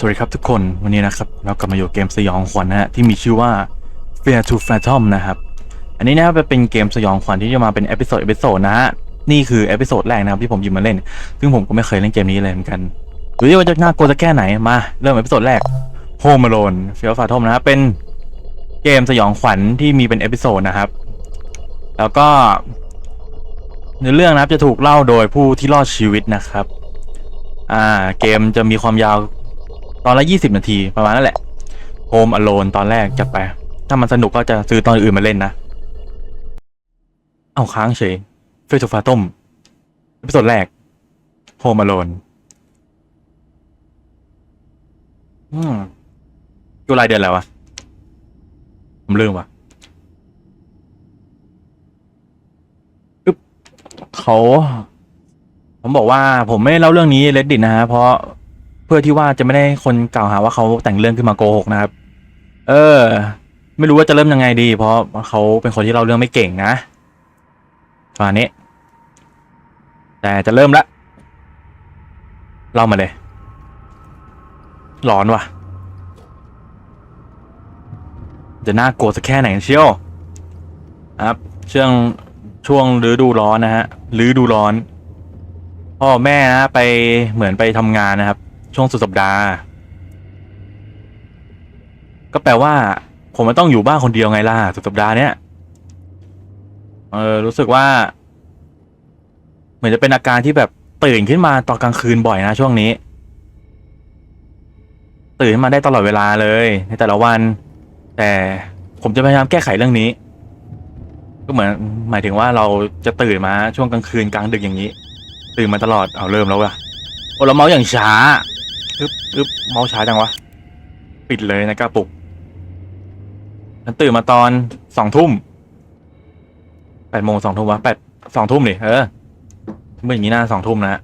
สวัสดีครับทุกคนวันนี้นะครับ เรากลับมาอยู่เกมสยองขวัญนะฮะที่มีชื่อว่า Fear to Phantom นะครับ อันนี้นะครับเป็นเกมสยองขวัญที่จะมาเป็นเอพิโซดเอพิโซดนะฮะนี่คือเอพิโซดแรกนะครับที่ผมหยิบมาเล่น ซึ่งผมก็ไม่เคยเล่นเกมนี้เลยเหมือนกันดูดิว่าจะน่ากลัวจะแค่ไหนมาเริ่มเอพิโซดแรก Home Alone Fear to Phantom นะครับเป็นเกมสยองขวัญที่มีเป็นเอพิโซดนะครับ แล้วก็เนื้อเรื่องนะครับจะถูกเล่าโดยผู้ที่รอดชีวิตนะครับ อ่า เกมจะมีความยาว ตอนละยี่สิบนาทีประมาณนั่นแหละ Home Alone ตอนแรกจัดไป ถ้ามันสนุกก็จะซื้อตอนอื่นมาเล่นนะ เอาค้างเฉยเฟสโซฟาต้มเอพิโซดแรก Home Alone อืมอยู่รายเดือนแล้ววะ ผมลืมวะอึ๊บเขา ผมบอกว่าผมไม่เล่าเรื่องนี้เลดดิตนะฮะ เพราะ เพื่อที่ว่าจะไม่ได้คนกล่าวหาว่าเขาแต่งเรื่องขึ้นมาโกหกนะครับ เออ ไม่รู้ว่าจะเริ่มยังไงดี เพราะเขาเป็นคนที่เล่าเรื่องไม่เก่งนะประมาณนี้ แต่จะเริ่มละเล่ามาเลยร้อนว่ะ จะน่ากลัวสักแค่ไหนกันเชียวครับช่วงช่วงฤดูร้อนนะฮะฤดูร้อนพ่อแม่นะไปเหมือนไปทำงานนะครับ ช่วงสุดสัปดาห์ ก็แปลว่า ผมมันต้องอยู่บ้านคนเดียวไงล่ะสุดสัปดาห์เนี้ยเออรู้สึกว่า เหมือนจะเป็นอาการที่แบบตื่นขึ้นมาตอนกลางคืนบ่อยนะช่วงนี้ ตื่นขึ้นมาได้ตลอดเวลาเลย ในแต่ละวัน แต่ผมจะพยายามแก้ไขเรื่องนี้ ก็เหมือนหมายถึงว่าเราจะตื่นมาช่วงกลางคืนกลางดึกอย่างนี้ ตื่นมาตลอดเอาเริ่มแล้วว่ะโอ้เราเมาอย่างช้า อึ๊บอึ๊บเมาส์ช้าจังวะ ปิดเลยนะกระปุกฉันตื่นมาตอนสองทุ่มแปดโมงสองทุ่มวะแปดสองทุ่มนี่เออเมื่ออย่างนี้น่าสองทุ่มนะฮะ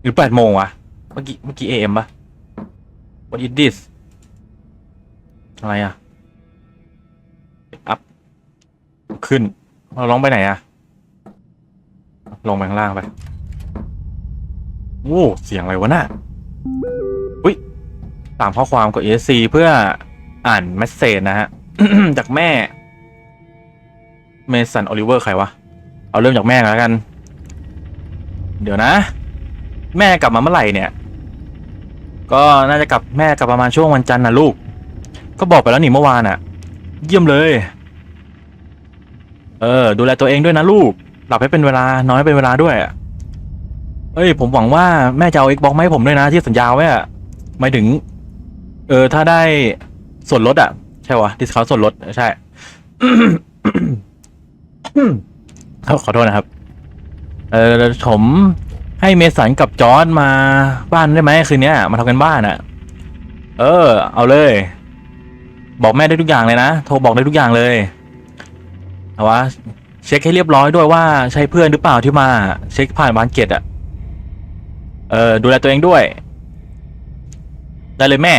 หรือแปดโมงวะเมื่อกี้เมื่อกี้เอ็มปะ What is this อะไรอะอัพขึ้น เราลองไปไหนอะ ลงไปข้างล่างไป โอ้ เสียงอะไรวะน่ะ อุ้ยตามข้อความกด ESC เพื่ออ่านเมสเซจนะฮะ จากแม่ เมสันโอลิเวอร์ใครวะ เอาเริ่มจากแม่แล้วกัน เดี๋ยวนะ แม่กลับมาเมื่อไหร่เนี่ย ก็น่าจะกลับแม่กลับประมาณช่วงวันจันทร์นะลูก ก็บอกไปแล้วนี่เมื่อวานอะเยี่ยมเลย เออ ดูแลตัวเองด้วยนะลูก หลับให้เป็นเวลานอนให้เป็นเวลาด้วยอะ เอ้ย ผมหวังว่าแม่จะเอา Xbox มาให้ผมด้วยนะที่สัญญาไว้อะหมายถึง เออ ถ้าได้ส่วนลดอะใช่วะดิสคาวส่วนลด ใช่ ขอโทษนะครับ เออผมให้เมสันกับจอร์ดมาบ้านได้ไหมคืนนี้มาทำกันบ้านอะเออ เอาเลย บอกแม่ได้ทุกอย่างเลยนะ โทรบอกได้ทุกอย่างเลยเอาวะเช็คให้เรียบร้อยด้วยว่าใช่เพื่อนหรือเปล่าที่มา เช็คผ่านบานเกตอะ เออดูแลตัวเองด้วย ได้เลยแม่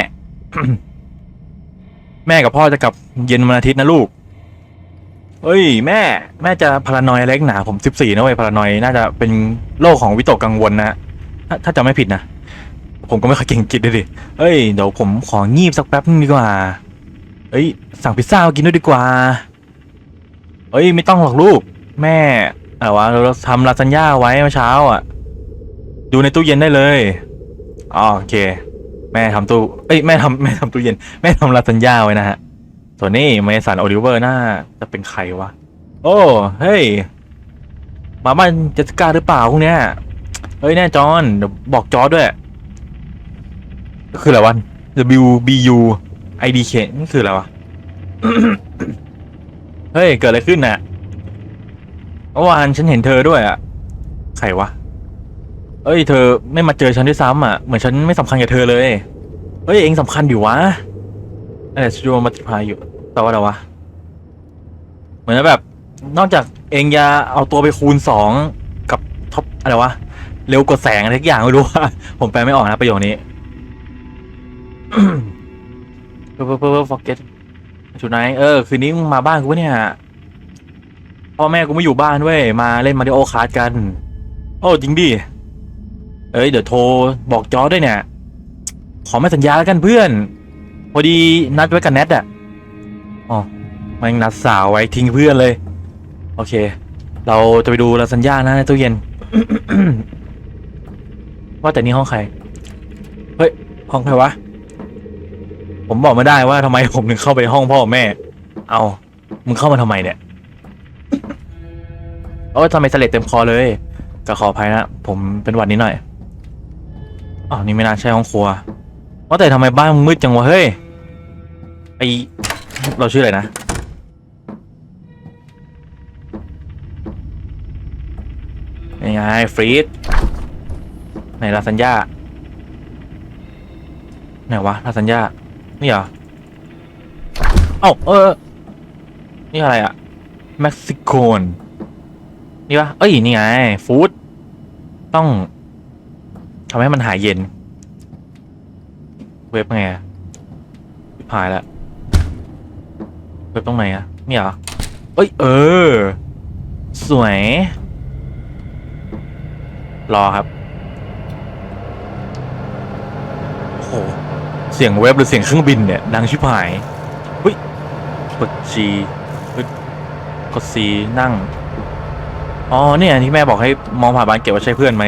แม่กับพ่อจะกลับเย็นวันอาทิตย์นะลูก เอ้ย แม่ แม่จะพารานอยอะไรนักหนาผมสิบสี่นะเว้ยพารานอยน่าจะเป็นโรคของวิตกกังวลนะถ้าถ้าจำไม่ผิดนะ ผมก็ไม่ค่อยเก่งจิตเลยดิ เอ้ยเดี๋ยวผมของีบสักแป๊บนึงดีกว่า เอ้ย สั่งพิซซ่ากินด้วยดีกว่า เอ้ย ไม่ต้องหรอกลูก แม่อะไรวะเราทำลาซานญ่าไว้เมื่อเช้า อะ ดูในตู้เย็นได้เลยอ๋อโอเค แม่ทำตู้เอ้ยแม่ทำแม่ทำตู้เย็น แม่ทำลาซานญ่าไว้นะฮะส่วนนี้เมสันโอลิเวอร์น่าจะเป็นใครวะ โอ้เฮ้ยมาบ้านเจสสิก้าหรือเปล่าพวกเนี้ยเฮ้ยแน่จอนเดี๋ยวบอกจอร์ดด้วยก็คืออะไรวะ W B U I D K นี่คืออะไรวะ เฮ้ย เกิดอะไรขึ้นน่ะเมื่อวานฉันเห็นเธอด้วยอะ ใครวะ เอ้ยเธอไม่มาเจอฉันด้วยซ้ำอะเหมือนฉันไม่สำคัญกับเธอเลยเฮ้ยเองสำคัญอยู่วะเออสตูดิโอมาติพายอยู่แต่ว่าอะไรวะเหมือนแบบนอกจากเองจะเอาตัวไปคูณสองกับท็อปอะไรวะเร็วกว่าแสงอะไรทุกอย่างไม่รู้ว่าผมแปลไม่ออกนะประโยคนี้ เพิ่มเพิ่มเพิ่ม forget ชุดไหนเออ คืนนี้มึงมาบ้านกูเนี่ยพ่อแม่กูไม่อยู่บ้านเว้ยมาเล่นมาริโอคาร์ดกัน โอ้จริงดิ เอ้ยเดี๋ยวโทรบอกจอด้วยเนี่ย ขอไม่สัญญาแล้วกันเพื่อน พอดีนัดไว้กับแนทอะอ๋อมันนัดสาวไว้ทิ้งเพื่อนเลย โอเค เราจะไปดูลาสัญญานะในตู้เย็น ว่าแต่นี่ห้องใคร เฮ้ย ห้องใครวะ ผมบอกไม่ได้ว่าทำไมผมถึงเข้าไปห้องพ่อแม่ เอามึงเข้ามาทำไมเนี่ยโอ้ทำไมเสลดเต็มคอเลยก็ขออภัยนะ ผมเป็นหวัดนิดหน่อย อ๋อนี่ไม่น่าใช่ห้องครัวว่าแต่ทำไมบ้านมืดจังวะเฮ้ยไอเราชื่ออะไรนะ ยังไงฟรีดไหนลาสัญญาไหนวะลาสัญญานี่เหรอ เอ้าเออ นี่อะไรอะเม็กซิโกน นี่ปะเอ้ย นี่ไง ฟู้ด ต้องำให้มันหายเย็น เว็บไงอะชิบหายแล้วเว็บตรงไหนอะนี่เหรอเอ้ยเออ สวย รอครับโอ้โหเสียงเว็บหรือเสียงเครื่องบินเนี่ย ดังชิบหายเฮ้ยกด G เฮ้ยกด C นั่ง อ๋อเนี่ยที่แม่บอกให้มองผ่านบานเก็บว่าใช่เพื่อนไหม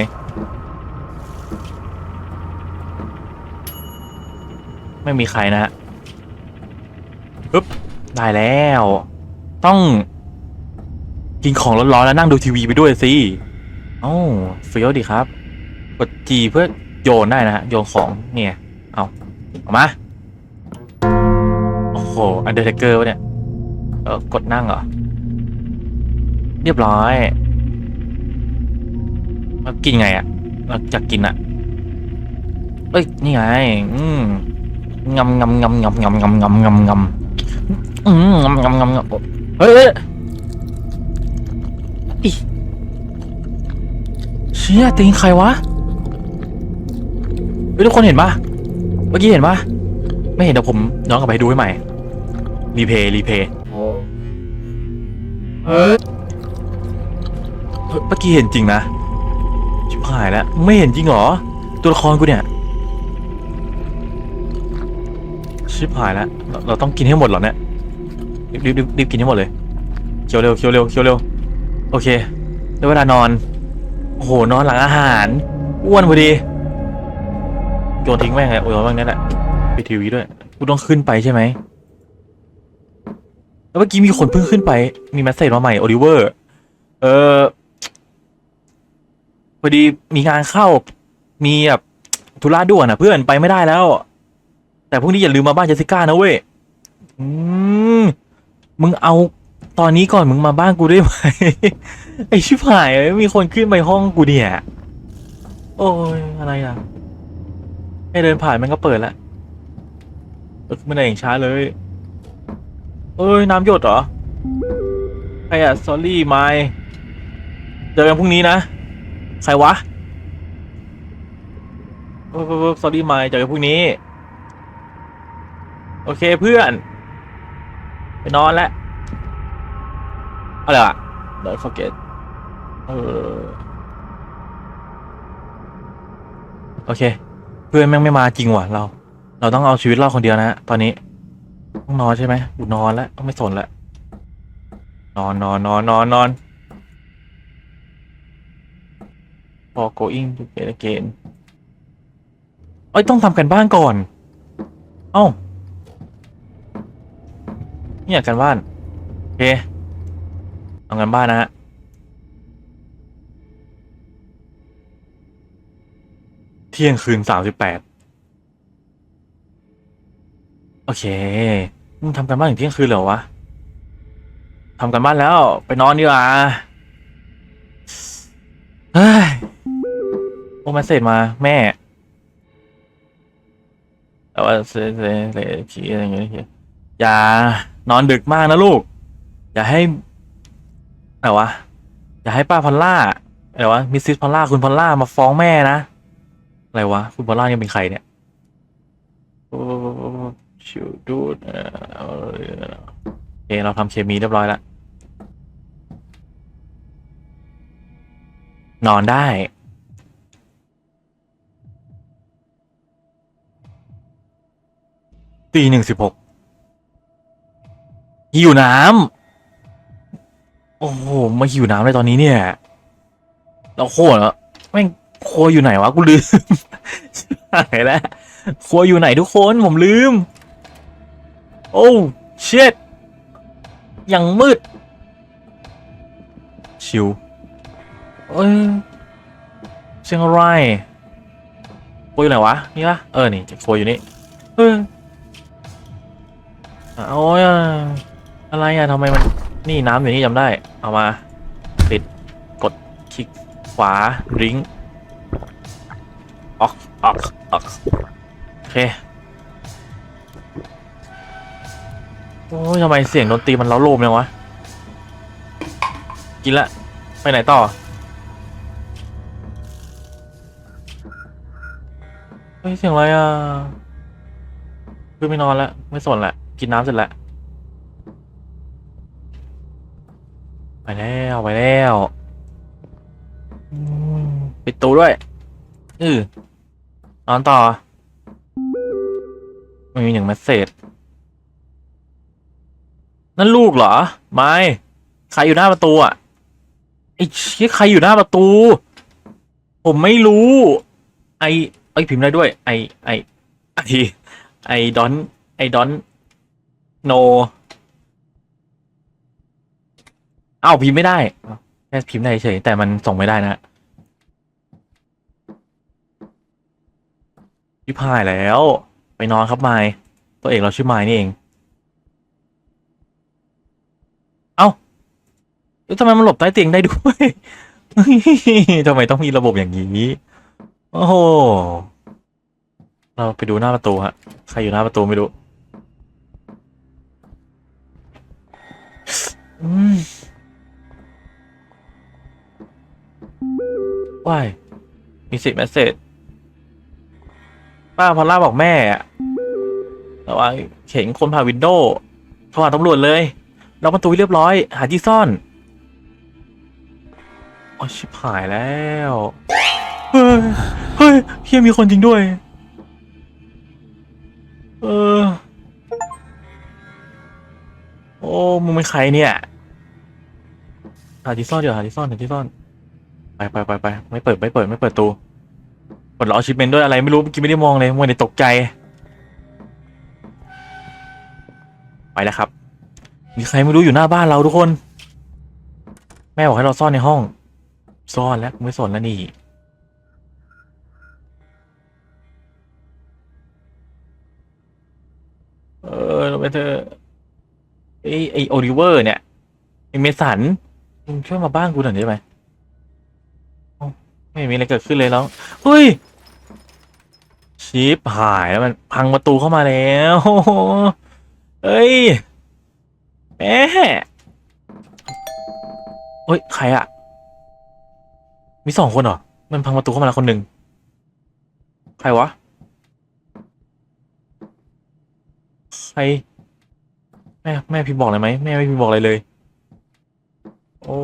ไม่มีใครนะฮะปึ๊บได้แล้ว ต้องกินของร้อนๆแล้วนั่งดูทีวีไปด้วยสิเอ้าเฟี้ยวดีครับ กด G เพื่อโยนได้นะฮะ โยนของเนี่ยเอาเอามา โอ้โหอันเดอร์เทเกอร์วะเนี่ยเออกดนั่งเหรอ เรียบร้อยแล้วกินไงอะเราจะกินอะเอ้ย นี่ไง อืม งำงำงำงำงำงำงำงำงำอืมงำงำงำงำเฮ้ยเชี่ยตีนใครวะเฮ้ยทุกคนเห็นปะเมื่อกี้เห็นปะไม่เห็นเดี๋ยวผมย้อนกลับไปดูให้ใหม่ รีเพย์รีเพย์เฮ้ยเฮ้ยเมื่อกี้เห็นจริงนะชิบหายแล้วไม่เห็นจริงเหรอ ตัวละครกูเนี่ย ชิบหายแล้วเราเราต้องกินให้หมดเหรอเนี่ยรีบรีบรีบรีบกินให้หมดเลยเคี้ยวเร็วเคี้ยวเร็วเคี้ยวเร็วโอเคได้เวลานอนโอ้โหนอนหลังอาหารอ้วนพอดีโยนทิ้งแม่งเลยโอ้ยบ้างนั่นแหละไปทีวีด้วยกูต้องขึ้นไปใช่ไหมแล้วเมื่อกี้มีคนเพิ่งขึ้นไปมีแมสเซจมาใหม่โอลิเวอร์เออพอดีมีงานเข้ามีแบบธุระด่วนอะเพื่อนไปไม่ได้แล้ว แต่พรุ่งนี้อย่าลืมมาบ้านเจสสิก้านะเว้ยอืมมึงเอาตอนนี้ก่อนมึงมาบ้านกูได้ไหม ไอชิบหายเอ้มีคนขึ้นไปห้องกูเนี่ย โอ้ยอะไรอะให้เดินผ่านมันก็เปิดล้วเออไม่ได้อย่างช้าเลย เอ้ย น้ำหยดเหรอใครอะ sorry ไม่เจอกันพรุ่งนี้นะ ใครวะเออเออเออ sorry ไม่เจอกันพรุ่งนี้ โอเคเพื่อน ไปนอนแล้วอะไรอะ don't forget เออโอเค เพื่อนแม่งไม่มาจริงว่ะเรา เราต้องเอาชีวิตรอดคนเดียวนะฮะตอนนี้ ต้องนอนใช่ไหมกูนอนแล้วไม่สนแล้วนอนนอนนอนนอนนอน for going to get again เอ้ยต้องทำกันบ้านก่อน เอ้า เนี่ยกันบ้าน โอเคทำกันบ้านนะฮะเที่ยงคืนสามสิบแปดโอเค มึงทำกันบ้านถึงเที่ยงคืนเหรอวะทำกันบ้านแล้ว ไปนอนดีกว่าเฮ้ยโอ้มาเสร็จมาแม่แต่ว่าเสเสเสผีอะไรอย่างเงี้ยอย่า นอนดึกมากนะลูก อย่าให้อะไรวะ อย่าให้ป้าพอลล่าอะไรวะ มิสซิสพอลล่าคุณพอลล่ามาฟ้องแม่นะ อะไรวะ คุณพอลล่ายังเป็นใครเนี่ย โอ้ชิวดูดเอ่อโอเคเราทำเคมีเรียบร้อยแล้ว นอนได้ตีหนึ่งสิบหก หิวน้ำโอ้โหมาหิวน้ำเลยตอนนี้เนี่ย เราโคตรอะแม่งครัวอยู่ไหนวะกูลืมหายแล้วครัวอยู่ไหนทุกคนผมลืม โอ้เช็ดยังมืด ชิวเอ้ยเชียงรายครัวอยู่ไหนวะ นี่ปะเออ นี่ครัวอยู่นี่เออโอ้ย อะไรอะทำไมมันนี่น้ำอยู่นี่จำได้ เอามาปิดกดคลิกขวาริงออกออกออกโอเคโอ้ยทำไมเสียงดนตรีมันเล้าโลมเนี่ยวะ กินละ ไปไหนต่อ เฮ้ย เสียงอะไรอะ คือไม่นอนแล้วไม่สนละ กินน้ำเสร็จแล้ว ไป แล้วไปแล้วอืมปิดตูด้วยอือนอนต่อไม่มีหนึ่งเมสเซจนั่นลูกเหรอ ไม่ ใครอยู่หน้าประตูอะไอ้เชี่ยใครอยู่หน้าประตู ผมไม่รู้ ไอไอยพิมพ์ได้ด้วย ไอไอไอไอดอนไอดอนโน เอ้าวพิมพ์ไม่ได้แค่พิมพ์ได้เฉยแต่มันส่งไม่ได้นะพิพายแล้ว ไปนอนครับไมค์ตัวเอกเราชื่อไมค์นี่เอง เอ้าแล้วทำไมมันหลบใต้เตียงได้ด้วยทำไมต้องมีระบบอย่างนี้ โอ้โห เราไปดูหน้าประตูฮะ ใครอยู่หน้าประตูไม่รู้ อืม ว้ายมีสิทธิ์แมสเซจป้าพอลล่าบอกแม่อะระวังเข็นคนผ่านวินโดว์โทรหาตำรวจเลยล็อกประตูเรียบร้อย หาที่ซ่อนโอ้ชิบหายแล้ว เฮ้ย เฮ้ยเฮียมีคนจริงด้วย เออ โอ้ มึงเป็นใครเนี่ย หาที่ซ่อนเดี๋ยวหาที่ซ่อนหาที่ซ่อน ไปไปไปไปไม่เปิดไม่เปิดไม่เปิดตูกดรอชิปเมนด้วยอะไรไม่รู้เมื่อกี้ไม่ได้มองเลยมัวแต่ตกใจ ไปแล้วครับ มีใครไม่รู้อยู่หน้าบ้านเราทุกคน แม่บอกให้เราซ่อนในห้อง ซ่อนแล้วไม่สนแล้วนี่เออเราไปเธอะไอไอโอลิเวอร์เนี่ยไอเมสันมึงช่วยมาบ้านกูหน่อยได้ไหม ไม่มีอะไรเกิดขึ้นเลยแล้วเฮ้ยชิปหายแล้วมันพังประตูเข้ามาแล้วเฮ้ยแม่เฮ้ยใครอะมีสองคนเหรอ มันพังประตูเข้ามาแล้วคนหนึ่งใครวะ ใคร แม่แม่พี่บอกอะไรไหมแม่ไม่พี่บอกอะไรเลย โอ้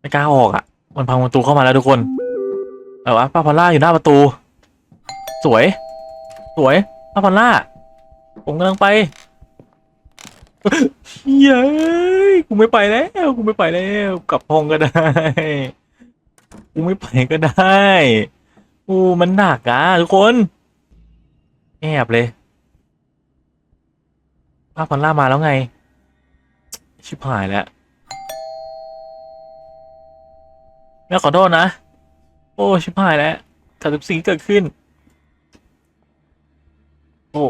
ไม่กล้าออกอะ มันพังประตูเข้ามาแล้วทุกคนเอาวะป้าพอล่าอยู่หน้าประตู สวย สวยป้าพอล่า ผมกำลังไปเย้ยกูไม่ไปแล้วกูไม่ไปแล้วกลับห้องก็ได้กูไม่ไปก็ได้โอ้มันหนักอะทุกคนแอบเลยป้าพอลล่ามาแล้วไง ชิบหายแล้ว แม่ขอโทษนะ โอ้ ชิบหายแล้วสามสิบสี่เกิดขึ้น โอ้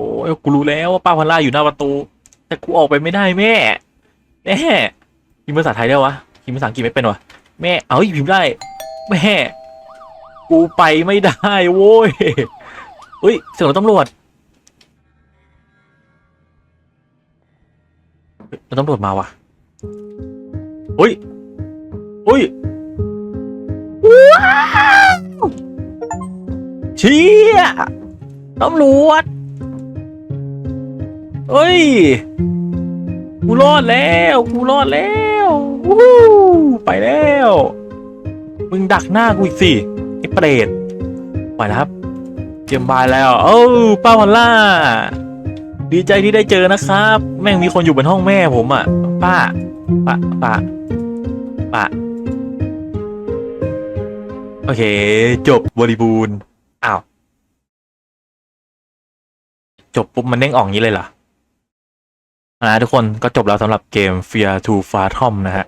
กูรู้แล้วว่าป้าพันล่าอยู่หน้าประตู แต่กูออกไปไม่ได้แม่แม่พิมพ์ภาษาไทยได้วะพิมพ์ภาษาอังกฤษไม่เป็นวะแม่เอาพิมพ์ได้ แม่ กูไปไม่ได้โว้ยเฮ้ยเสียงตำรวจเฮ้ยรถตำรวจมาวะเฮ้ยเฮ้ย เชี่ยตำรวจเอ้ย กูรอดแล้ว กูรอดแล้ววู้ไปแล้ว มึงดักหน้ากูอีกสิไอ้เปรตไปแล้วครับเกมบายแล้วโอ้ป้าวันล่า ดีใจที่ได้เจอนะครับ แม่งมีคนอยู่บนห้องแม่ผมอะ ป้า ป้า ป้าป้า โอเค จบบริบูรณ์อ้าว จบปุ๊บมันเด้งออกองนี้เลยเหรอนะทุกคนก็จบแล้วสำหรับเกม Fear to f a t o m นะฮะ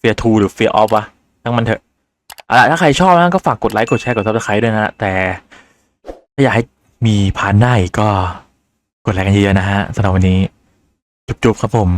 Fear to หรือ Fear of วะทั้งมันเถอะเอาล่ะถ้าใครชอบนะก็ฝากกดไลค์กดแชร์กด subscribe ด้วยนะฮะแต่ ถ้าอยากให้มีพาร์ทหน้าอีกก็กดไลค์กันเยอะๆนะฮะสำหรับวันนี้ จุบๆครับผม